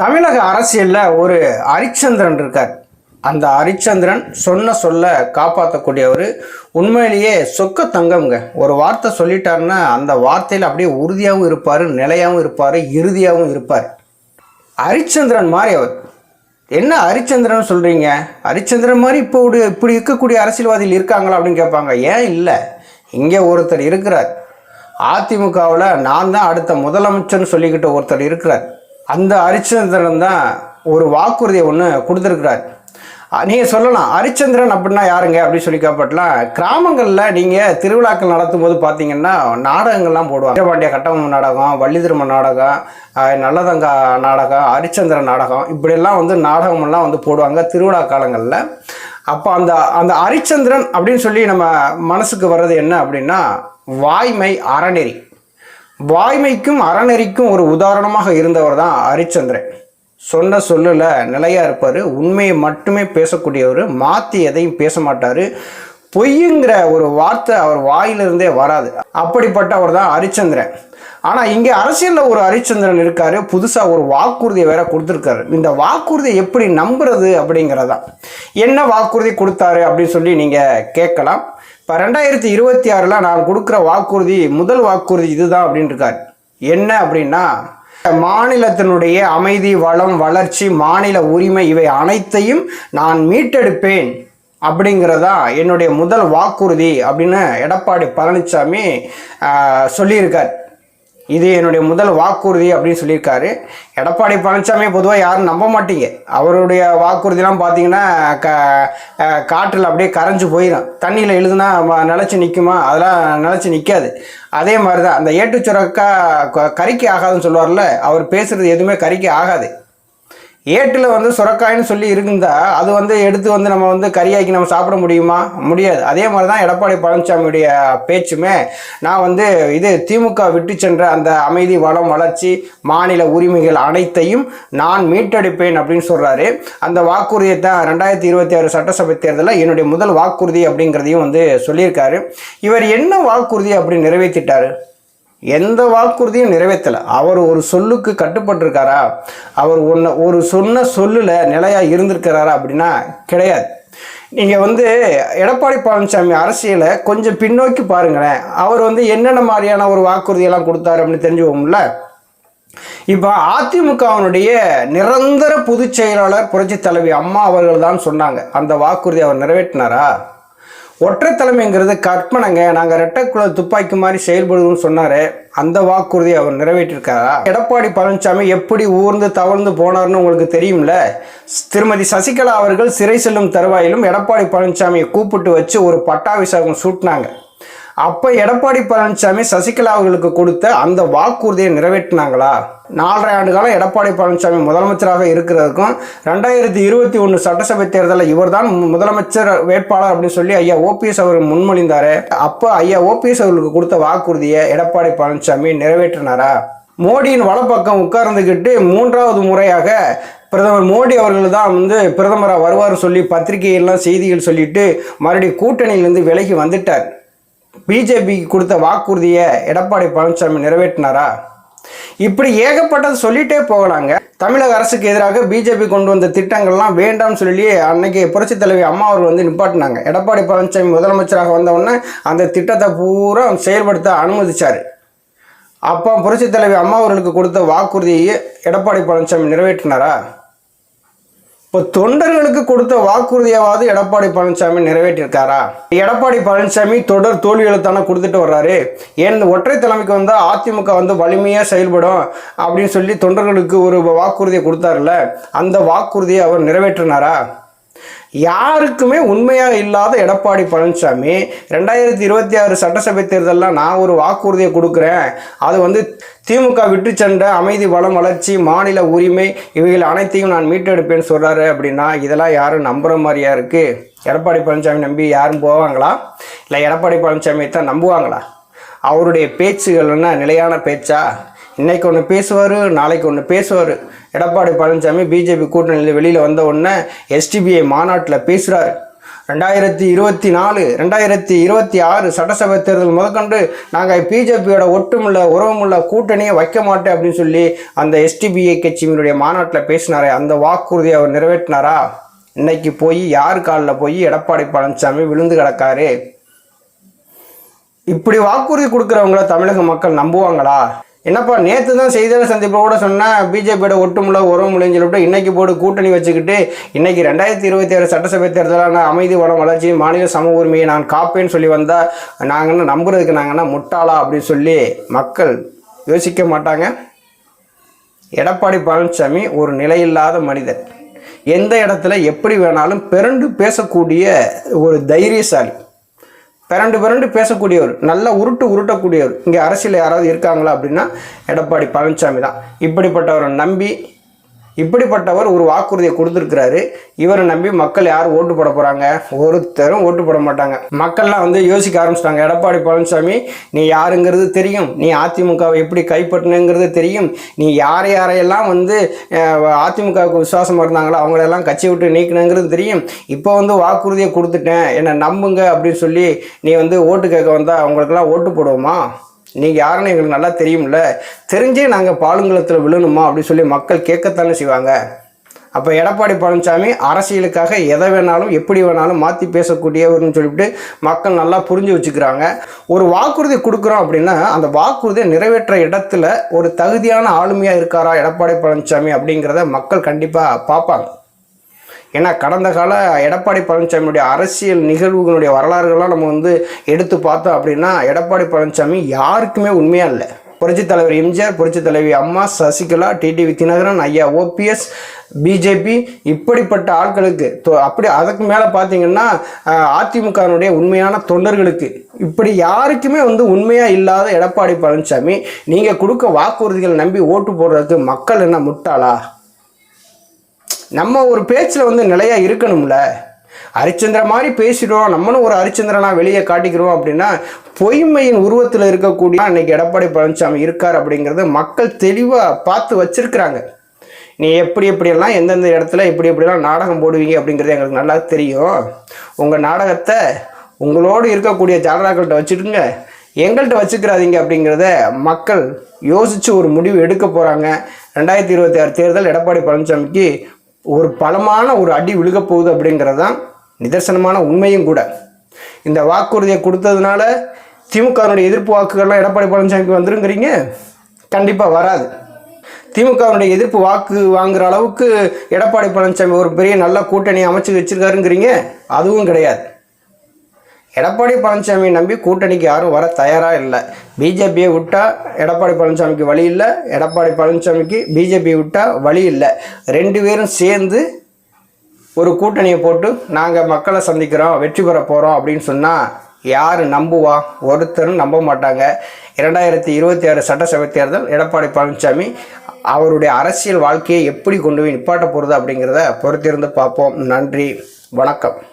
தமிழக அரசியலில் ஒரு ஹரிச்சந்திரன் இருக்கார். அந்த ஹரிச்சந்திரன் சொன்ன சொல்ல காப்பாற்றக்கூடியவர் உண்மையிலேயே சொக்க தங்கம்ங்க. ஒரு வார்த்தை சொல்லிட்டாருன்னா அந்த வார்த்தையில் அப்படியே உறுதியாகவும் இருப்பார் நிலையாகவும் இருப்பார் இறுதியாகவும் இருப்பார். ஹரிச்சந்திரன் மாதிரி அவர். என்ன ஹரிச்சந்திரன் சொல்கிறீங்க ஹரிச்சந்திரன் மாதிரி இப்போ ஒரு இப்படி இருக்கக்கூடிய அரசியல்வாதிகள் இருக்காங்களா அப்படின்னு கேட்பாங்க. ஏன் இல்லை? இங்கே ஒருத்தர் இருக்கிறார். அதிமுகவில் நான் தான் அடுத்த முதலமைச்சர்னு சொல்லிக்கிட்ட ஒருத்தர் இருக்கிறார். அந்த ஹரிச்சந்திரன் தான் ஒரு வாக்குறுதியை ஒன்று கொடுத்துருக்கிறார். நீங்கள் சொல்லலாம் ஹரிச்சந்திரன் அப்படின்னா யாருங்க? அப்படின்னு சொல்லி கேட்பட்டலாம் கிராமங்களில் நீங்கள் திருவிழாக்கள் நடத்தும் போது பார்த்தீங்கன்னா நாடகங்கள்லாம் போடுவாங்க. வீரபாண்டிய கட்டபொம்மன் நாடகம் வள்ளிதிரும நாடகம் நல்லதங்கா நாடகம் ஹரிச்சந்திரன் நாடகம் இப்படியெல்லாம் வந்து நாடகமெல்லாம் வந்து போடுவாங்க திருவிழா காலங்களில். அப்போ அந்த அந்த ஹரிச்சந்திரன் அப்படின்னு சொல்லி நம்ம மனசுக்கு வர்றது என்ன அப்படின்னா வாய்மை அறநெறி. வாய்மைக்கும் அறநெறிக்கும் ஒரு உதாரணமாக இருந்தவர் தான் ஹரிச்சந்திரன் சொன்ன சொல்லல நிலையாக இருப்பார். உண்மையை மட்டுமே பேசக்கூடியவர். மாற்றி எதையும் பேச மாட்டார். பொய்யுங்கிற ஒரு வார்த்தை அவர் வாயிலிருந்தே வராது. அப்படிப்பட்டவர் தான் ஹரிச்சந்திரன் ஆனால் இங்கே அரசியலில் ஒரு ஹரிச்சந்திரன் இருக்காரு. புதுசாக ஒரு வாக்குறுதியை வேற கொடுத்துருக்காரு. இந்த வாக்குறுதியை எப்படி நம்புறது அப்படிங்கிறதான். என்ன வாக்குறுதி கொடுத்தாரு அப்படின்னு சொல்லி நீங்கள் கேட்கலாம். இப்போ ரெண்டாயிரத்தி இருபத்தி ஆறில் நான் கொடுக்குற வாக்குறுதி முதல் வாக்குறுதி இதுதான் அப்படின்னு இருக்கார் என்ன அப்படின்னா மாநிலத்தினுடைய அமைதி வளம் வளர்ச்சி மாநில உரிமை இவை அனைத்தையும் நான் மீட்டெடுப்பேன் அப்படிங்கிறதா என்னுடைய முதல் வாக்குறுதி அப்படின்னு எடப்பாடி பழனிசாமி சொல்லியிருக்கார். இது என்னுடைய முதல் வாக்குறுதி அப்படின்னு சொல்லியிருக்காரு. எடப்பாடி பழனிசாமி பொதுவாக யாரும் நம்ப மாட்டீங்க. அவருடைய வாக்குறுதிலாம் பார்த்தீங்கன்னா க காற்றில் அப்படியே கரைஞ்சு போயிடும் தண்ணியில் எழுதுனா ம- நிலச்சி நிற்குமா அதெல்லாம் நிலச்சி நிற்காது அதே மாதிரி தான் அந்த ஏட்டு சுரக்கா க- கறிக்கு ஆகாதுன்னு சொல்லுவார்ல அவர் பேசுகிறது எதுவுமே கறிக்கு ஆகாது. ஏட்டில் வந்து சுரக்காயின்னு சொல்லி இருந்தா அது வந்து எடுத்து வந்து நம்ம வந்து கறியாக்கி நம்ம சாப்பிட முடியுமா? முடியாது. அதே மாதிரி தான் எடப்பாடி பழனிசாமியுடைய பேச்சுமே நான் வந்து இது திமுக விட்டு சென்ற அந்த அமைதி வளம் வளர்ச்சி மாநில உரிமைகள் அனைத்தையும் நான் மீட்டெடுப்பேன் அப்படின்னு சொல்கிறாரு அந்த வாக்குறுதியை தான் ரெண்டாயிரத்தி இருபத்தி ஆறு சட்டசபை தேர்தலில் என்னுடைய முதல் வாக்குறுதி அப்படிங்கிறதையும் வந்து சொல்லியிருக்காரு. இவர் என்ன வாக்குறுதி அப்படி நிறைவேற்றிட்டார்? எந்த வாக்குறுதியும் நிறைவேற்றலை. அவர் ஒரு சொல்லுக்கு கட்டுப்பட்டிருக்காரா? அவர் ஒன்று ஒரு சொன்ன சொல்லில் நிலையாக இருந்திருக்கிறாரா அப்படின்னா கிடையாது. நீங்கள் வந்து எடப்பாடி பழனிசாமி அரசியலை கொஞ்சம் பின்னோக்கி பாருங்களேன். அவர் வந்து என்னென்ன மாதிரியான ஒரு வாக்குறுதியெல்லாம் கொடுத்தாரு அப்படின்னு தெரிஞ்சுக்கோம்ல? இப்போ அதிமுகவினுடைய நிரந்தர பொதுச் செயலாளர் புரட்சி தலைவி அம்மா அவர்கள் தான் சொன்னாங்க. அந்த வாக்குறுதி அவர் நிறைவேற்றினாரா? ஒற்றை தலைமைங்கிறது கற்பனைங்க. நாங்கள் ரெட்டைக்குள்ள துப்பாக்கி மாதிரி செயல்படுவோம்னு சொன்னார். அந்த வாக்குறுதியை அவர் நிறைவேற்றிருக்காரா? எடப்பாடி பழனிசாமி எப்படி ஊர்ந்து தவழ்ந்து போனார்னு உங்களுக்கு தெரியும்ல? திருமதி சசிகலா அவர்கள் சிறை செல்லும் தருவாயிலும் எடப்பாடி பழனிசாமியை கூப்பிட்டு வச்சு ஒரு பட்டாபிஷேகம் சூட்டினாங்க. அப்போ எடப்பாடி பழனிசாமி சசிகலா அவர்களுக்கு கொடுத்த அந்த வாக்குறுதியை நிறைவேற்றினாங்களா? நாலரை ஆண்டு காலம் எடப்பாடி பழனிசாமி முதலமைச்சராக இருக்கிறதுக்கும் ரெண்டாயிரத்தி இருபத்தி ஒன்று சட்டசபை தேர்தலில் இவர்தான் முதலமைச்சர் வேட்பாளர் அப்படின்னு சொல்லி ஐயா ஓபிஎஸ் அவர் முன்மொழிந்தாரு. அப்போ ஐயா ஓபிஎஸ் அவர்களுக்கு கொடுத்த வாக்குறுதியை எடப்பாடி பழனிசாமி நிறைவேற்றினாரா? மோடியின் வலப்பக்கம் உட்கார்ந்துக்கிட்டு மூன்றாவது முறையாக பிரதமர் மோடி அவர்கள் தான் வந்து பிரதமராக வருவார் சொல்லி பத்திரிகையெல்லாம் செய்திகள் சொல்லிட்டு மறுபடியும் கூட்டணியிலேருந்து விலகி வந்துட்டார். பிஜேபிக்கு கொடுத்த வாக்குறுதியை எடப்பாடி பழனிசாமி நிறைவேற்றினாரா? இப்படி ஏகப்பட்டது சொல்லிட்டே போகலாங்க. தமிழக அரசுக்கு எதிராக பிஜேபி கொண்டு வந்த திட்டங்கள்லாம் வேண்டாம்னு சொல்லி அன்னைக்கு புரட்சித் தலைவி அம்மா அவர்கள் வந்து நிப்பாட்டினாங்க. எடப்பாடி பழனிசாமி முதலமைச்சராக வந்தவுடனே அந்த திட்டத்தை பூரா செயல்படுத்த அனுமதிச்சார். அப்போ புரட்சித் தலைவி அம்மா அவர்களுக்கு கொடுத்த வாக்குறுதியை எடப்பாடி பழனிசாமி நிறைவேற்றினாரா? இப்போ தொண்டர்களுக்கு கொடுத்த வாக்குறுதியாவது எடப்பாடி பழனிசாமி நிறைவேற்றியிருக்காரா எடப்பாடி பழனிசாமி தொடர் தோல்வி தானே கொடுத்துட்டு வர்றாரு. ஏன் இந்த ஒற்றை தலைமைக்கு வந்தால் அதிமுக வந்து வலிமையாக செயல்படும் அப்படின்னு சொல்லி தொண்டர்களுக்கு ஒரு வாக்குறுதியை கொடுத்தாருல அந்த வாக்குறுதியை அவர் நிறைவேற்றினாரா? யாருக்குமே உண்மையாக இல்லாத எடப்பாடி பழனிசாமி ரெண்டாயிரத்தி இருபத்தி ஆறு சட்டசபை தேர்தலில் நான் ஒரு வாக்குறுதியை கொடுக்குறேன். அது வந்து திமுக விட்டு சென்ற அமைதி வளம் வளர்ச்சி மாநில உரிமை இவைகள் அனைத்தையும் நான் மீட்டெடுப்பேன்னு சொல்கிறாரு அப்படின்னா இதெல்லாம் யாரும் நம்புகிற மாதிரியா இருக்குது எடப்பாடி பழனிசாமி நம்பி யாரும் போவாங்களா? இல்லை எடப்பாடி பழனிசாமியை தான் நம்புவாங்களா? அவருடைய பேச்சுகள் என்ன? நிலையான பேச்சா? இன்றைக்கி ஒன்று பேசுவார் நாளைக்கு ஒன்று பேசுவார். எடப்பாடி பழனிசாமி பிஜேபி கூட்டணியில் வெளியில் வந்த உடனே எஸ்டிபிஐ மாநாட்டில் பேசுகிறார் ரெண்டாயிரத்தி இருபத்தி நாலு ரெண்டாயிரத்தி இருபத்தி ஆறு சட்டசபை தேர்தல் முதற்கொண்டு நாங்கள் பிஜேபியோட ஒட்டுமுள்ள உறவுமுள்ள கூட்டணியை வைக்க மாட்டேன் அப்படின்னு சொல்லி அந்த எஸ்டிபிஐ கட்சியினுடைய மாநாட்டில் பேசினாரே. அந்த வாக்குறுதியை அவர் நிறைவேற்றினாரா? இன்னைக்கு போய் யார் காலில் போய் எடப்பாடி பழனிசாமி விழுந்து கிடக்காரு? இப்படி வாக்குறுதி கொடுக்குறவங்கள தமிழக மக்கள் நம்புவாங்களா? என்னப்பா நேற்று தான் செய்தியாளர் சந்திப்பு கூட சொன்னேன் பிஜேபியோட ஒட்டுமுள்ள உறவுமுலைன்னு சொல்லிட்டு இன்னைக்கு போட்டு கூட்டணி வச்சுக்கிட்டு இன்னைக்கு ரெண்டாயிரத்தி இருபத்தி ஆறு சட்டசபை தேர்தலான அமைதி வளம் வளர்ச்சி மாநில சம உரிமையை நான் காப்பேன்னு சொல்லி வந்தால் நாங்கள் நம்புறதுக்கு நாங்கன்னா முட்டாளா அப்படின்னு சொல்லி மக்கள் யோசிக்க மாட்டாங்க. எடப்பாடி பழனிசாமி ஒரு நிலையில்லாத மனிதன். எந்த இடத்துல எப்படி வேணாலும் பிறண்டு பேசக்கூடிய ஒரு தைரியசாலி. பிறண்டு பிறண்டு பேசக்கூடியவர் நல்ல உருட்டு உருட்டக்கூடியவர். இங்கே அரசியல் யாராவது இருக்காங்களா அப்படின்னா எடப்பாடி பழனிசாமி தான். இப்படிப்பட்டவரை நம்பி இப்படிப்பட்டவர் ஒரு வாக்குறுதியை கொடுத்துருக்கிறாரு. இவரை நம்பி மக்கள் யார் ஓட்டு போட போகிறாங்க ஒருத்தரும் ஓட்டு போட மாட்டாங்க. மக்கள்லாம் வந்து யோசிக்க ஆரம்பிச்சிட்டாங்க. எடப்பாடி பழனிசாமி நீ யாருங்கிறது தெரியும். நீ அதிமுகவை எப்படி கைப்பற்றினுங்கிறது தெரியும். நீ யாரை யாரையெல்லாம் வந்து அதிமுகவுக்கு விசுவாசமாக இருந்தாங்களோ அவங்களெல்லாம் கட்சி விட்டு நீக்கணுங்கிறது தெரியும். இப்போ வந்து வாக்குறுதியை கொடுத்துட்டேன். என்னை நம்புங்க அப்படின்னு சொல்லி நீ வந்து ஓட்டு கேட்க வந்தால் அவங்களுக்கெல்லாம் ஓட்டு போடுவோமா? நீங்கள் யாருன்னு எங்களுக்கு நல்லா தெரியும்ல. தெரிஞ்சே நாங்கள் பாலுங்குளத்தில் விழணுமா அப்படின்னு சொல்லி மக்கள் கேட்கத்தானே செய்வாங்க. அப்போ எடப்பாடி பழனிசாமி அரசியலுக்காக எதை வேணாலும் எப்படி வேணாலும் மாற்றி பேசக்கூடியவர்னு சொல்லிவிட்டு மக்கள் நல்லா புரிஞ்சு வச்சுக்கிறாங்க. ஒரு வாக்குறுதி கொடுக்குறோம் அப்படின்னா அந்த வாக்குறுதியை நிறைவேற்ற இடத்துல ஒரு தகுதியான ஆளுமையாக இருக்காரா எடப்பாடி பழனிசாமி அப்படிங்கிறத மக்கள் கண்டிப்பாக பார்ப்பாங்க. ஏன்னா கடந்த கால எடப்பாடி பழனிசாமியுடைய அரசியல் நிகழ்வுகளுடைய வரலாறுகள்லாம் நம்ம வந்து எடுத்து பார்த்தோம் அப்படின்னா எடப்பாடி பழனிசாமி யாருக்குமே உண்மையாக இல்லை. புரட்சித் தலைவர் எம்ஜிஆர் புரட்சித் தலைவி அம்மா சசிகலா டிடிவி தினகரன் ஐயா ஓபிஎஸ் பிஜேபி இப்படிப்பட்ட ஆட்களுக்கு தொ- அப்படி அதுக்கு மேலே பார்த்தீங்கன்னா அதிமுகனுடைய உண்மையான தொண்டர்களுக்கு இப்படி யாருக்குமே வந்து உண்மையாக இல்லாத எடப்பாடி பழனிசாமி நீங்கள் கொடுக்க வாக்குறுதிகள் நம்பி ஓட்டு போடுறதுக்கு மக்கள் என்ன முட்டாளா? நம்ம ஒரு பேச்சில் வந்து நிலையாக இருக்கணும்ல? ஹரிச்சந்திர மாதிரி பேசிடுவோம் நம்மளும் ஒரு ஹரிச்சந்திரனா வெளியே காட்டிக்கிறோம் அப்படின்னா பொய்மையின் உருவத்தில் இருக்கக்கூடிய இன்னைக்கு எடப்பாடி பழனிசாமி இருக்கார் அப்படிங்கிறது மக்கள் தெளிவாக பார்த்து வச்சிருக்கிறாங்க. நீ எப்படி எப்படியெல்லாம் எந்தெந்த இடத்துல எப்படி எப்படிலாம் நாடகம் போடுவீங்க அப்படிங்கிறது எங்களுக்கு நல்லா தெரியும். உங்கள் நாடகத்தை உங்களோடு இருக்கக்கூடிய ஜாலராக்கள்கிட்ட வச்சுருங்க எங்கள்கிட்ட வச்சுக்கிறாதீங்க அப்படிங்கிறத மக்கள் யோசித்து ஒரு முடிவு எடுக்க போகிறாங்க ரெண்டாயிரத்தி இருபத்தி ஆறு தேர்தல் எடப்பாடி பழனிசாமிக்கு ஒரு பலமான ஒரு அடி விழுகப் போகுது அப்படிங்கிறது தான் நிதர்சனமான உண்மையும் கூட. இந்த வாக்குறுதியை கொடுத்ததுனால திமுகவினுடைய எதிர்ப்பு வாக்குகள்லாம் எடப்பாடி பழனிசாமிக்கு வந்துருங்கிறீங்க? கண்டிப்பாக வராது. திமுகவினுடைய எதிர்ப்பு வாக்கு வாங்குகிற அளவுக்கு எடப்பாடி பழனிசாமி ஒரு பெரிய நல்ல கூட்டணி அமைச்சு வச்சிருக்காருங்கிறீங்க? அதுவும் கிடையாது. எடப்பாடி பழனிசாமியை நம்பி கூட்டணிக்கு யாரும் வர தயாராக இல்லை. பிஜேபியை விட்டால் எடப்பாடி பழனிசாமிக்கு வழி இல்லை எடப்பாடி பழனிசாமிக்கு பிஜேபியை விட்டால் வழி இல்லை. ரெண்டு பேரும் சேர்ந்து ஒரு கூட்டணியை போட்டு நாங்கள் மக்களை சந்திக்கிறோம் வெற்றி பெற போகிறோம் அப்படின்னு சொன்னால் யார் நம்புவா? ஒருத்தரும் நம்ப மாட்டாங்க. இரண்டாயிரத்தி இருபத்தி ஆறு சட்டசபை தேர்தல் எடப்பாடி பழனிசாமி அவருடைய அரசியல் வாழ்க்கையை எப்படி கொண்டு போய் நிப்பாட்ட போகிறது அப்படிங்கிறத பொறுத்திருந்து பார்ப்போம். நன்றி வணக்கம்.